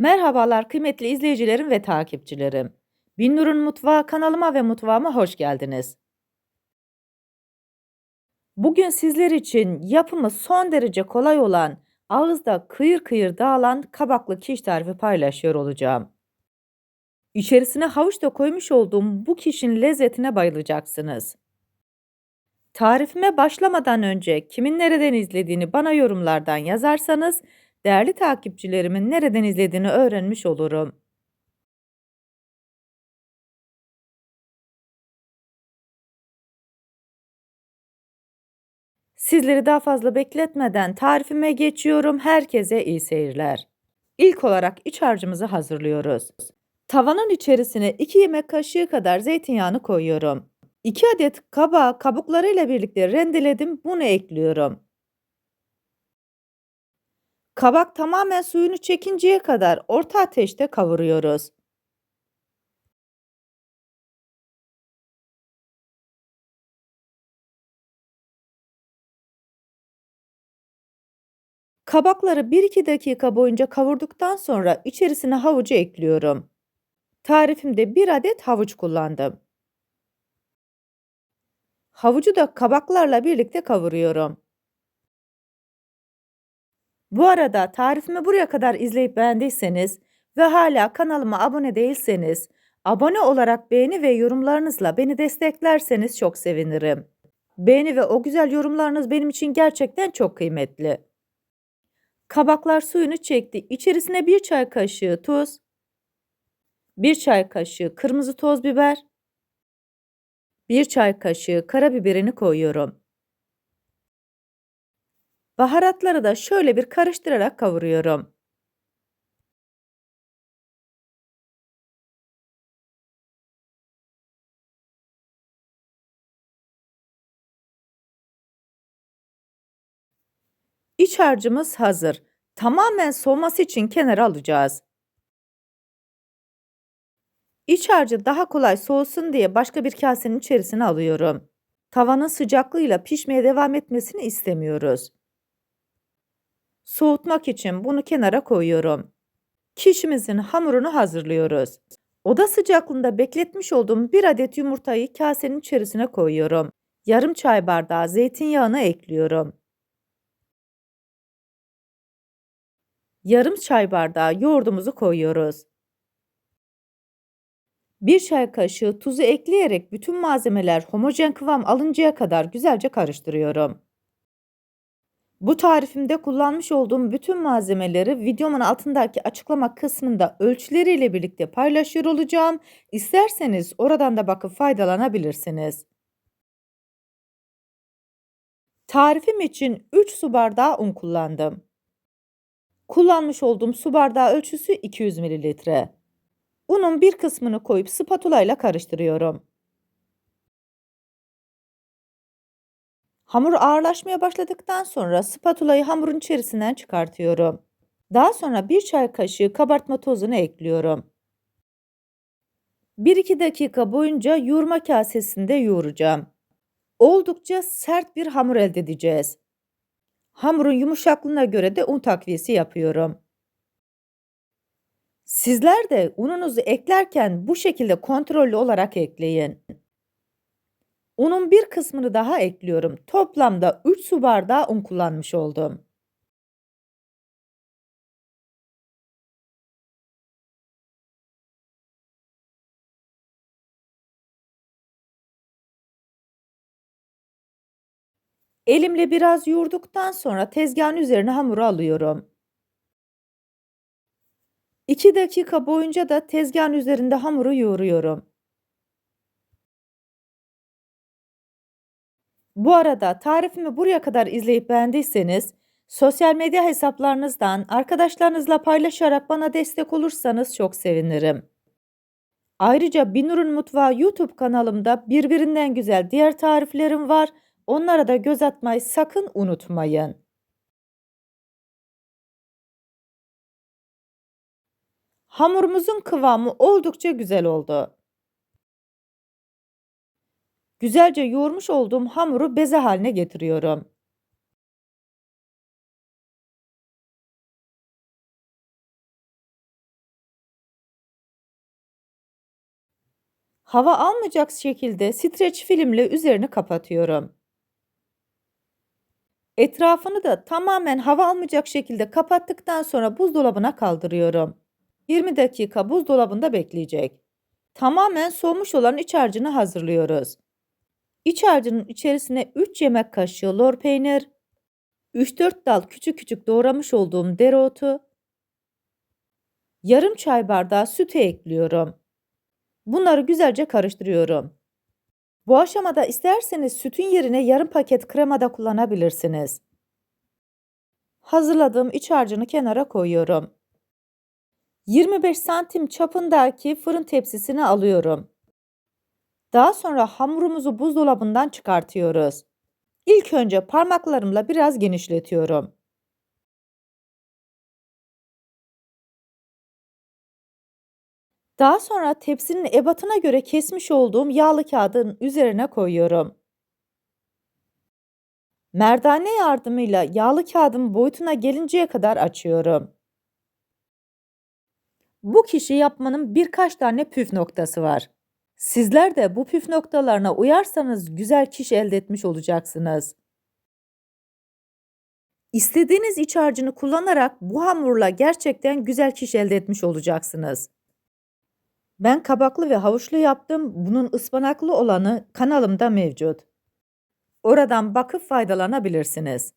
Merhabalar kıymetli izleyicilerim ve takipçilerim. Binnur'un Mutfağı kanalıma ve mutfağıma hoş geldiniz. Bugün sizler için yapımı son derece kolay olan, ağızda kıyır kıyır dağılan kabaklı kiş tarifi paylaşıyor olacağım. İçerisine havuç da koymuş olduğum bu kişinin lezzetine bayılacaksınız. Tarifime başlamadan önce kimin nereden izlediğini bana yorumlardan yazarsanız değerli takipçilerimin nereden izlediğini öğrenmiş olurum. Sizleri daha fazla bekletmeden tarifime geçiyorum. Herkese iyi seyirler. İlk olarak iç harcımızı hazırlıyoruz. Tavanın içerisine 2 yemek kaşığı kadar zeytinyağını koyuyorum. 2 adet kabağı kabuklarıyla birlikte rendeledim. Bunu ekliyorum. Kabak tamamen suyunu çekinceye kadar orta ateşte kavuruyoruz. Kabakları 1-2 dakika boyunca kavurduktan sonra içerisine havucu ekliyorum. Tarifimde 1 adet havuç kullandım. Havucu da kabaklarla birlikte kavuruyorum. Bu arada tarifimi buraya kadar izleyip beğendiyseniz ve hala kanalıma abone değilseniz, abone olarak beğeni ve yorumlarınızla beni desteklerseniz çok sevinirim. Beğeni ve o güzel yorumlarınız benim için gerçekten çok kıymetli. Kabaklar suyunu çekti. İçerisine 1 çay kaşığı tuz, 1 çay kaşığı kırmızı toz biber, 1 çay kaşığı karabiberini koyuyorum. Baharatları da şöyle bir karıştırarak kavuruyorum. İç harcımız hazır. Tamamen soğuması için kenara alacağız. İç harcı daha kolay soğusun diye başka bir kasenin içerisine alıyorum. Tavanın sıcaklığıyla pişmeye devam etmesini istemiyoruz. Soğutmak için bunu kenara koyuyorum. Kişimizin hamurunu hazırlıyoruz. Oda sıcaklığında bekletmiş olduğum bir adet yumurtayı kasenin içerisine koyuyorum. Yarım çay bardağı zeytinyağını ekliyorum. Yarım çay bardağı yoğurdumuzu koyuyoruz. 1 çay kaşığı tuzu ekleyerek bütün malzemeler homojen kıvam alıncaya kadar güzelce karıştırıyorum. Bu tarifimde kullanmış olduğum bütün malzemeleri videomun altındaki açıklama kısmında ölçüleriyle birlikte paylaşıyor olacağım. İsterseniz oradan da bakıp faydalanabilirsiniz. Tarifim için 3 su bardağı un kullandım. Kullanmış olduğum su bardağı ölçüsü 200 mililitre. Unun bir kısmını koyup spatula ile karıştırıyorum. Hamur ağırlaşmaya başladıktan sonra spatulayı hamurun içerisinden çıkartıyorum. Daha sonra bir çay kaşığı kabartma tozunu ekliyorum. 1-2 dakika boyunca yoğurma kasesinde yoğuracağım. Oldukça sert bir hamur elde edeceğiz. Hamurun yumuşaklığına göre de un takviyesi yapıyorum. Sizler de ununuzu eklerken bu şekilde kontrollü olarak ekleyin. Unun bir kısmını daha ekliyorum. Toplamda 3 su bardağı un kullanmış oldum. Elimle biraz yoğurduktan sonra tezgahın üzerine hamuru alıyorum. 2 dakika boyunca da tezgahın üzerinde hamuru yoğuruyorum. Bu arada tarifimi buraya kadar izleyip beğendiyseniz sosyal medya hesaplarınızdan arkadaşlarınızla paylaşarak bana destek olursanız çok sevinirim. Ayrıca Binur'un Mutfağı YouTube kanalımda birbirinden güzel diğer tariflerim var. Onlara da göz atmayı sakın unutmayın. Hamurumuzun kıvamı oldukça güzel oldu. Güzelce yoğurmuş olduğum hamuru beze haline getiriyorum. Hava almayacak şekilde streç filmle üzerini kapatıyorum. Etrafını da tamamen hava almayacak şekilde kapattıktan sonra buzdolabına kaldırıyorum. 20 dakika buzdolabında bekleyecek. Tamamen soğumuş olan iç harcını hazırlıyoruz. İç harcının içerisine 3 yemek kaşığı lor peynir, 3-4 dal küçük küçük doğramış olduğum dereotu, yarım çay bardağı sütü ekliyorum. Bunları güzelce karıştırıyorum. Bu aşamada isterseniz sütün yerine yarım paket krema da kullanabilirsiniz. Hazırladığım iç harcını kenara koyuyorum. 25 santim çapındaki fırın tepsisine alıyorum. Daha sonra hamurumuzu buzdolabından çıkartıyoruz. İlk önce parmaklarımla biraz genişletiyorum. Daha sonra tepsinin ebatına göre kesmiş olduğum yağlı kağıdın üzerine koyuyorum. Merdane yardımıyla yağlı kağıdın boyutuna gelinceye kadar açıyorum. Bu kişi yapmanın birkaç tane püf noktası var. Sizler de bu püf noktalarına uyarsanız güzel kiş elde etmiş olacaksınız. İstediğiniz iç harcını kullanarak bu hamurla gerçekten güzel kiş elde etmiş olacaksınız. Ben kabaklı ve havuçlu yaptım. Bunun ıspanaklı olanı kanalımda mevcut. Oradan bakıp faydalanabilirsiniz.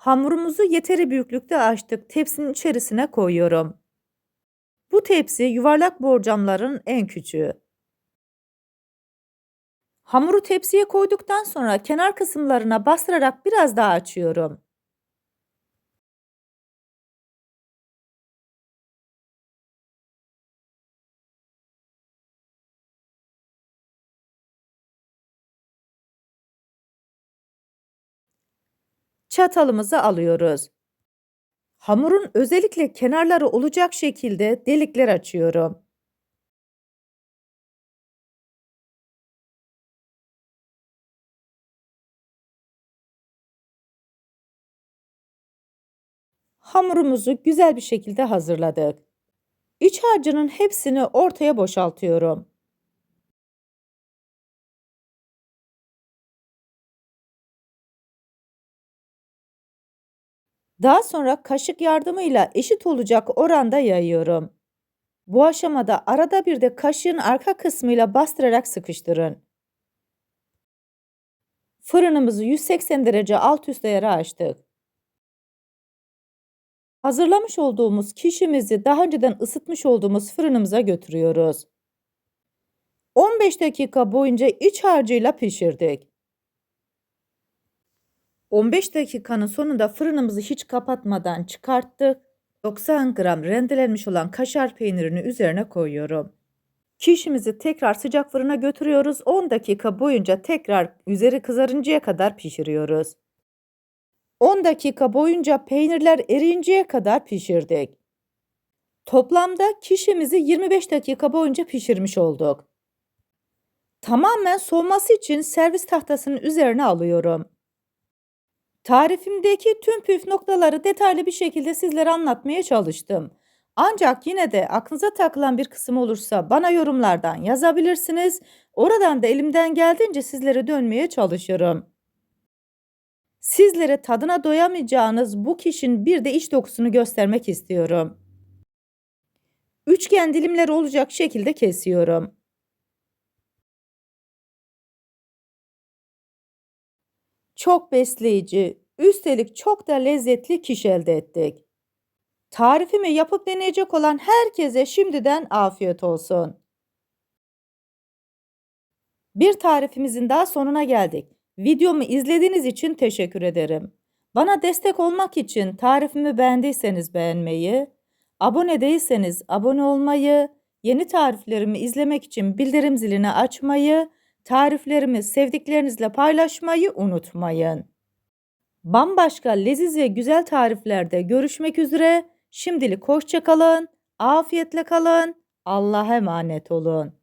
Hamurumuzu yeteri büyüklükte açtık. Tepsinin içerisine koyuyorum. Bu tepsi yuvarlak borcamların en küçüğü. Hamuru tepsiye koyduktan sonra kenar kısımlarına bastırarak biraz daha açıyorum. Çatalımızı alıyoruz. Hamurun özellikle kenarları olacak şekilde delikler açıyorum. Hamurumuzu güzel bir şekilde hazırladık. İç harcının hepsini ortaya boşaltıyorum. Daha sonra kaşık yardımıyla eşit olacak oranda yayıyorum. Bu aşamada arada bir de kaşığın arka kısmıyla bastırarak sıkıştırın. Fırınımızı 180 derece alt üst ayarı açtık. Hazırlamış olduğumuz kişimizi daha önceden ısıtmış olduğumuz fırınımıza götürüyoruz. 15 dakika boyunca iç harcıyla pişirdik. 15 dakikanın sonunda fırınımızı hiç kapatmadan çıkarttık. 90 gram rendelenmiş olan kaşar peynirini üzerine koyuyorum. Kişimizi tekrar sıcak fırına götürüyoruz. 10 dakika boyunca tekrar üzeri kızarıncaya kadar pişiriyoruz. 10 dakika boyunca peynirler eriyinceye kadar pişirdik. Toplamda kişimizi 25 dakika boyunca pişirmiş olduk. Tamamen soğuması için servis tahtasının üzerine alıyorum. Tarifimdeki tüm püf noktaları detaylı bir şekilde sizlere anlatmaya çalıştım. Ancak yine de aklınıza takılan bir kısım olursa bana yorumlardan yazabilirsiniz. Oradan da elimden geldiğince sizlere dönmeye çalışırım. Sizlere tadına doyamayacağınız bu kişinin bir de iç dokusunu göstermek istiyorum. Üçgen dilimler olacak şekilde kesiyorum. Çok besleyici, üstelik çok da lezzetli kiş elde ettik. Tarifimi yapıp deneyecek olan herkese şimdiden afiyet olsun. Bir tarifimizin daha sonuna geldik. Videomu izlediğiniz için teşekkür ederim. Bana destek olmak için tarifimi beğendiyseniz beğenmeyi, abone değilseniz abone olmayı, yeni tariflerimi izlemek için bildirim zilini açmayı, tariflerimi sevdiklerinizle paylaşmayı unutmayın. Bambaşka leziz ve güzel tariflerde görüşmek üzere. Şimdilik hoşçakalın. Afiyetle kalın. Allah'a emanet olun.